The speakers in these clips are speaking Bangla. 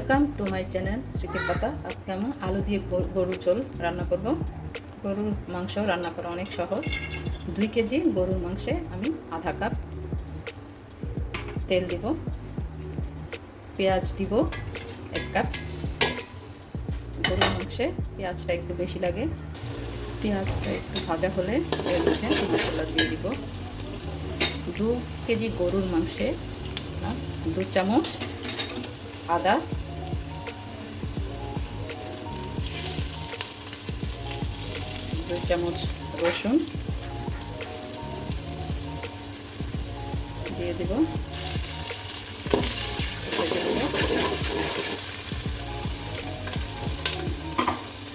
চ্যানেল স্মৃতির পাতা আজকে আমি আলু দিয়ে গরু- ঝোল রান্না করব। গরুর মাংস রান্না করা অনেক সহজ। দুই কেজি গরুর মাংসে আমি আধা কাপ তেল দিব। পেঁয়াজ দিব এক কাপ। গরুর মাংসে পেঁয়াজটা একটু বেশি লাগে। পেঁয়াজটা একটু ভাজা হলে এর মশলা দিয়ে দিব। দু কেজি গরুর মাংসে দু চামচ আদা দু চামচ রসুন দিয়ে দেব।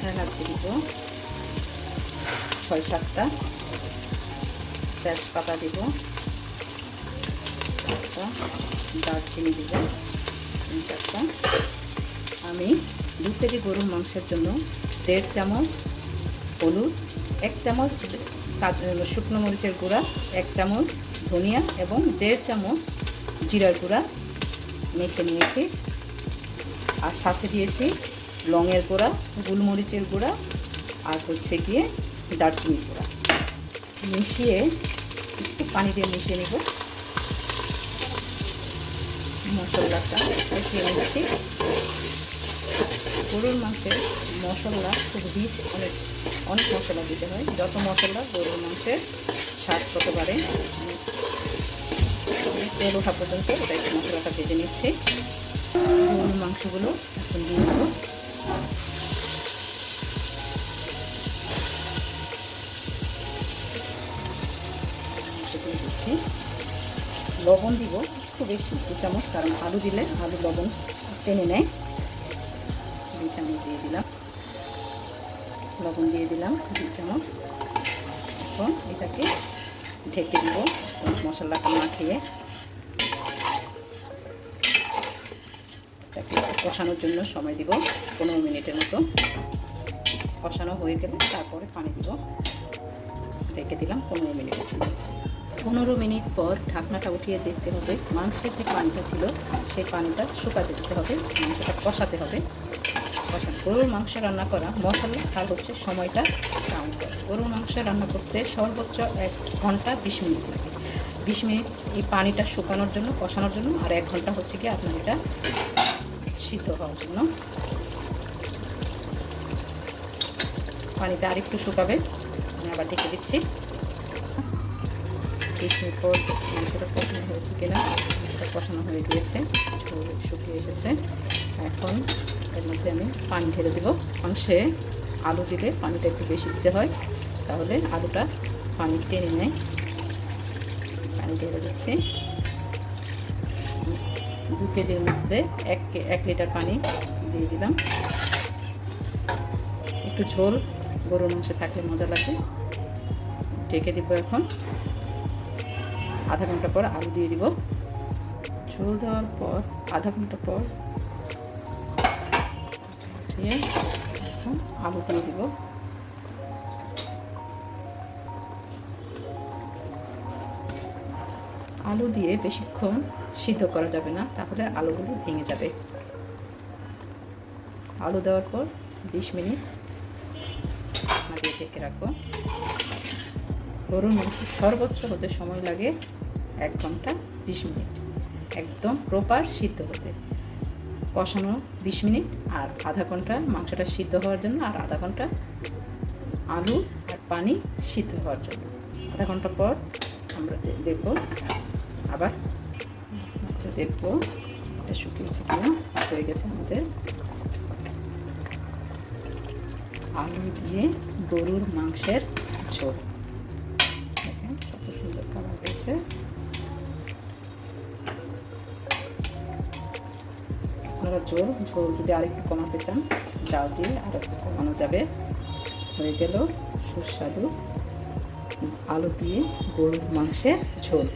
এলাচি দিব। ছয় সাতটা। তেজপাতা দিব। দারচিনি দিব। চারটা। আমি দু কেজি গরুর মাংসের জন্য দেড় চামচ হলুদ, এক চামচ শুকনো মরিচের গুঁড়া, এক চামচ ধনিয়া এবং দেড় চামচ জিরার গুঁড়া মেখে নিয়েছি। আর সাথে দিয়েছি লংয়ের গুঁড়া, গোলমরিচের গুঁড়া আর হচ্ছে গিয়ে দারচিনির গুঁড়া। মিশিয়ে একটু পানি দিয়ে মিশিয়ে নেব। মশলাটা মিশিয়ে নিচ্ছি। গরুর মাংসের মশলা রিচ অনেক অনেক মশলা দিতে হয়। যত মশলা গরুর মাংসের স্বাদ তত পারে তেল ওঠা পর্যন্ত এটা একটু মশলাটা ভেজে নিচ্ছি। গরুর মাংসগুলো এখন দিয়ে দেবো। দিচ্ছি লবণ দিব একটু বেশি, দু চামচ, কারণ আলু দিলে আলু লবণ টেনে নেয়। চামচ দিয়ে দিলাম। লবণ দিয়ে দিলাম দুই চামচ। এখন এটাকে ঢেকে দিব মশলাটা মাখিয়ে। এটাকে কষানোর জন্য সময় দিব, পনেরো মিনিটের মতো। কষানো হয়ে গেলে তারপরে পানি দিব। রেখে দিলাম পনেরো জন্য পনেরো মিনিট পর ঢাকনাটা উঠিয়ে দেখতে হবে মাংসের যে পানিটা ছিল, সেই পানিটা শুকাতে দিতে হবে, মাংসটা কষাতে হবে। কষাতে গরুর মাংস রান্না করা মশলা আর হচ্ছে সময়টা করে। গরুর মাংস রান্না করতে সর্বোচ্চ এক ঘণ্টা বিশ মিনিট লাগে। বিশ মিনিট এই পানিটা শুকানোর জন্য, কষানোর জন্য আর এক ঘণ্টা হচ্ছে কি আপনার এটা সিদ্ধ হওয়ার জন্য। পানিটা আরেকটু শুকাবে। আমি আবার ঢেকে দিচ্ছি। বিশ মিনিট পর হয়েছে কিনা কষানো হয়ে গিয়েছে শুকিয়ে এসেছে। এখন এর মধ্যে আমি পানি ঢেলে দেবো। মাংসে আলু দিলে পানিটা একটু বেশি দিতে হয়। তাহলে আলুটা পানি টেনে নেয়। পানি ঢেলে দিচ্ছি। দু কেজির মধ্যে এক এক লিটার পানি দিয়ে দিলাম। একটু ঝোল, গরুর মাংসে থাকলে মজা লাগে। ঢেকে দিব এখন। আধা ঘণ্টা পর আলু দিয়ে দিব। ঝোল দেওয়ার পর, আধা ঘণ্টা পর দিয়ে এখন আলু দিয়ে দিব। আলু দিয়ে বেশিক্ষণ সিদ্ধ করা যাবে না, তাহলে আলুগুলো ভেঙে যাবে। আলু দেওয়ার পর বিশ মিনিট দিয়ে ঢেকে রাখব। গরুর মাংস সর্বোচ্চ হতে সময় লাগে এক ঘণ্টা বিশ মিনিট। একদম প্রপার সিদ্ধ হতে। কষানো বিশ মিনিট আর আধা ঘণ্টা মাংসটা সিদ্ধ হওয়ার জন্য আর আধা ঘণ্টা আলু আর পানি সিদ্ধ হওয়ার জন্য। আধা ঘণ্টা পর আমরা দেখব, আবার দেখব এটা শুকিয়েছে কিনা, হয়ে গেছে আমাদের। আলু দিয়ে গরুর মাংসের ঝোল দেখেন কত সুন্দর কালার হয়েছে আপনারা ঝোল ঝোল যদি আরেকটু কমাতে চান ডাল দিয়ে আর একটু কমানো যাবে। হয়ে গেল সুস্বাদু আলু দিয়ে গরুর মাংসের ঝোল।